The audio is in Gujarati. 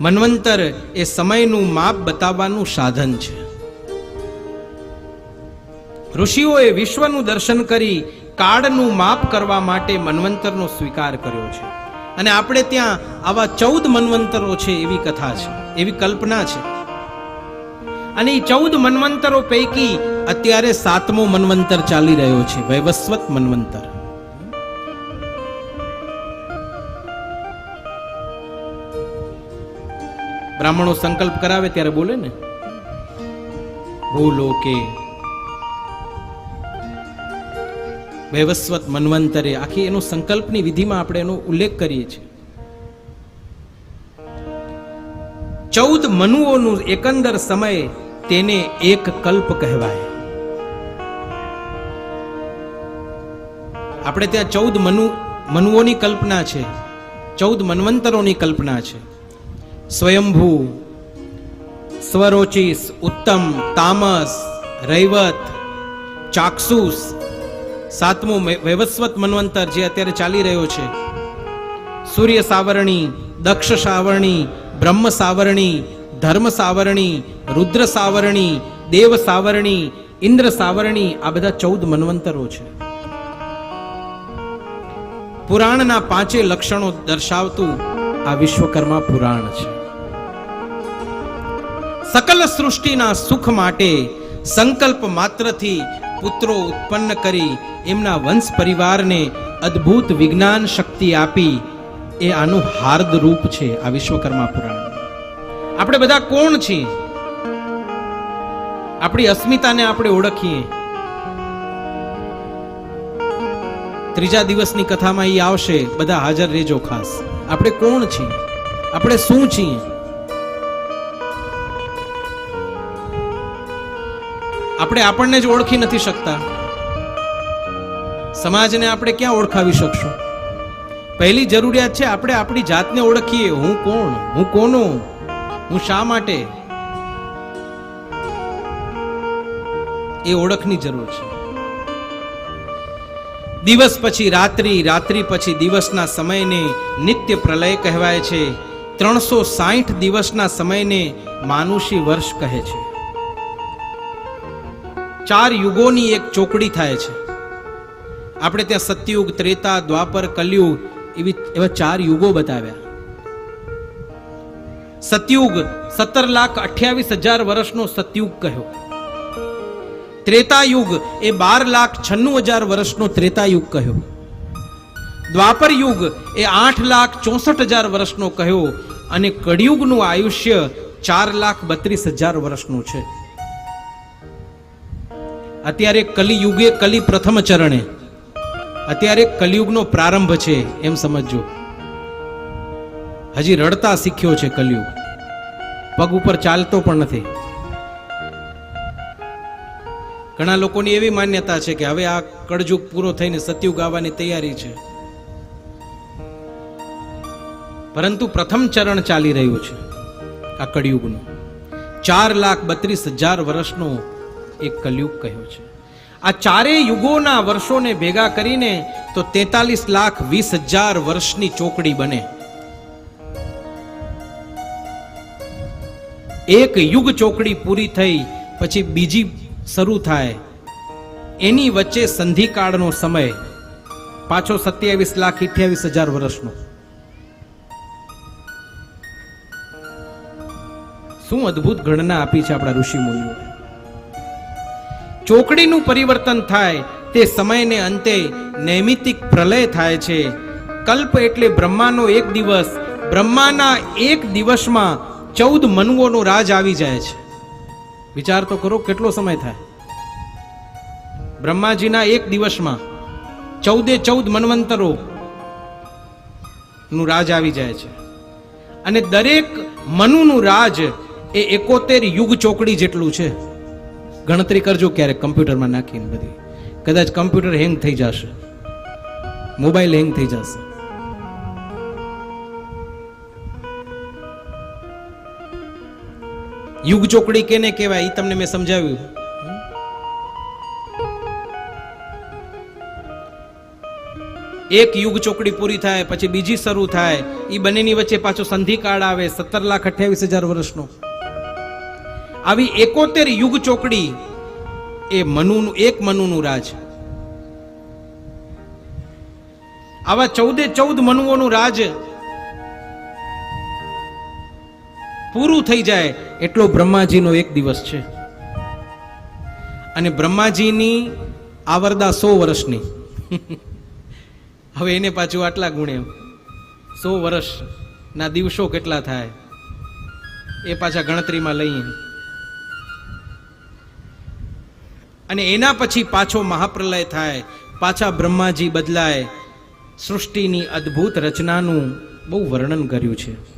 મન્વંતર એ સમયનું માપ બતાવવાનું સાધન છે. ઋષિઓએ વિશ્વનું દર્શન કરી કાળનું માપ કરવા માટે મનવંતરનો સ્વીકાર કર્યો છે. અને આપણે ત્યાં આવા ચૌદ મન્વંતરો છે એવી કથા છે, એવી કલ્પના છે. અને એ ચૌદ મન્વંતરો પૈકી અત્યારે સાતમો મન્વંતર ચાલી રહ્યો છે, વૈવસ્વત મન્વંતર. બ્રાહ્મણો સંકલ્પ કરાવે ત્યારે બોલે ને? ભૂલો કે. વૈવસ્વત મનવંતરે આખી એનો સંકલ્પની વિધિમાં આપણે એનો ઉલ્લેખ કરીએ છીએ. ચૌદ મનુઓનું એકંદર સમય તેને એક કલ્પ કહેવાય. આપણે ત્યાં ચૌદ મનુ મનુઓની કલ્પના છે. ચૌદ મનવંતરોની કલ્પના છે. સ્વયંભૂ, સ્વરોચિસ, ઉત્તમ, તામસ, રૈવત ચાક્ષુસ સાતમું વૈવસ્વત મનવંતર જે અત્યારે ચાલી રહ્યો છે. સૂર્ય સાવરણી, દક્ષ સાવરણી, બ્રહ્મ સાવરણી, ધર્મ સાવરણી, રુદ્ર સાવરણી, દેવ સાવરણી, ઇન્દ્ર સાવરણી, આ બધા ચૌદ મનવંતરો છે. પુરાણના પાંચે લક્ષણો દર્શાવતું આ વિશ્વકર્મા પુરાણ છે. સકલ સૃષ્ટિના સુખ માટે સંકલ્પ માત્રથી પુત્રો ઉત્પન્ન કરી એમના વંશ પરિવારને અદ્ભુત વિજ્ઞાન શક્તિ આપી એ આનું હાર્દ રૂપ છે આ વિશ્વકર્મા પુરાણ. આપણે બધા કોણ છીએ? આપણી અસ્મિતાને આપણે ઓળખીએ. ત્રીજા દિવસની કથામાં એ આવશે, બધા હાજર રહેજો ખાસ. આપણે કોણ છીએ? આપણે શું છીએ? આપણે આપણને જ ઓળખી નથી શકતા. સમાજને આપણે ક્યાં ઓળખાવી શકશું? પહેલી જરૂરિયાત છે આપણે આપણી જાતને ઓળખીએ. હું કોણ? હું કોનો? હું શા માટે? એ ઓળખની જરૂર છે. દિવસ પછી રાત્રિ રાત્રિ પછી દિવસના સમયને નિત્ય પ્રલય કહેવાય છે. ત્રણસો સાઠ દિવસના સમયને માનુષી વર્ષ કહે છે. ચાર યુગોની એક ચોકડી થાય છે. આપણે ત્યાં સતયુગ, ત્રેતા, દ્વાપર, કલયુગ એવી એવા ચાર યુગો બતાવ્યા. સતયુગ સત્તર લાખ અઠ્યાવીસ હજાર વર્ષનો સતયુગ કહ્યો. ત્રેતાયુગ એ બાર લાખ છન્નું હજાર વર્ષનો ત્રેતાયુગ કહ્યો. દ્વાપર યુગ એ આઠ લાખ ચોસઠ હજાર વર્ષનો કહ્યો અને કળિયુગનું આયુષ્ય ચાર લાખ બત્રીસ હજાર વર્ષનું છે. અત્યારે કલિયુગે કલી પ્રથમ ચરણે. અત્યારે કલિયુગનો પ્રારંભ છે એમ સમજજો. હજી રડતા શીખ્યો છે કલિયુગ. પગ ઉપર ચાલતો પણ નથી. ઘણા લોકોની એવી માન્યતા છે કે હવે આ કળજુગ પૂરો થઈને સતયુગ આવવાની તૈયારી છે. પરંતુ પ્રથમ ચરણ ચાલી રહ્યું છે આ કળિયુગનું. ચાર લાખ બત્રીસ હજાર વર્ષનો એક કલયુગ કહ્યો છે. આ ચારેય યુગોના વર્ષોને ભેગા કરીને તો તેતાલીસ લાખ વીસ હજાર વર્ષની ચોકડી બને. એક યુગ ચોકડી પૂરી થઈ, પછી બીજી શરૂ થાય. એની વચ્ચે સંધિકાળનો સમય, પાછો સત્યાવીસ લાખ અઠ્યાવીસ હજાર વર્ષનો. શું અદ્ભુત ગણના આપી છે આપણા ઋષિ મુનિઓએ ચોકડીનું પરિવર્તન થાય તે સમયને અંતે નૈમિતિક પ્રલય થાય છે. કલ્પ એટલે બ્રહ્માનો એક દિવસ, બ્રહ્માના એક દિવસમાં ચૌદ મનુઓનો રાજ આવી જાય છે. વિચાર તો કરો કેટલો સમય થાય. બ્રહ્માજીના એક દિવસમાં ચૌદે ચૌદ મનવંતરો નું રાજ આવી જાય છે. અને દરેક મનુનું રાજ એ એકોતેર યુગ ચોકડી જેટલું છે. ગણતરી કરજો ક્યારેક કમ્પ્યુટરમાં નાખીને બધી. કદાચ કમ્પ્યુટર હેંગ થઈ જશે. મોબાઈલ હેંગ થઈ જશે. યુગ ચોકડી કેને કહેવાય? એ તમને મેં સમજાવ્યું. એક યુગ ચોકડી પૂરી થાય, પછી બીજી શરૂ થાય. એ બંનેની વચ્ચે પાછો સંધિકાળ આવે, સત્તર લાખ અઠ્યાવીસ હજાર વર્ષનો. આવી એકોતેર યુગ ચોકડી એ મનુનું, એક મનુનું રાજ. આવા ચૌદે ચૌદ મનુઓનું રાજ પૂરું થઈ જાય એટલો બ્રહ્માજીનો એક દિવસ છે. અને બ્રહ્માજીની આવરદા સો વર્ષની. હવે એને પાછું આટલા ગુણે સો વર્ષના દિવસો કેટલા થાય એ પાછા ગણતરીમાં લઈએ. અને એના પછી પાછો મહાપ્રલય થાય, પાછા બ્રહ્માજી બદલાય. સૃષ્ટિની અદ્ભુત રચનાનું બહુ વર્ણન કર્યું છે.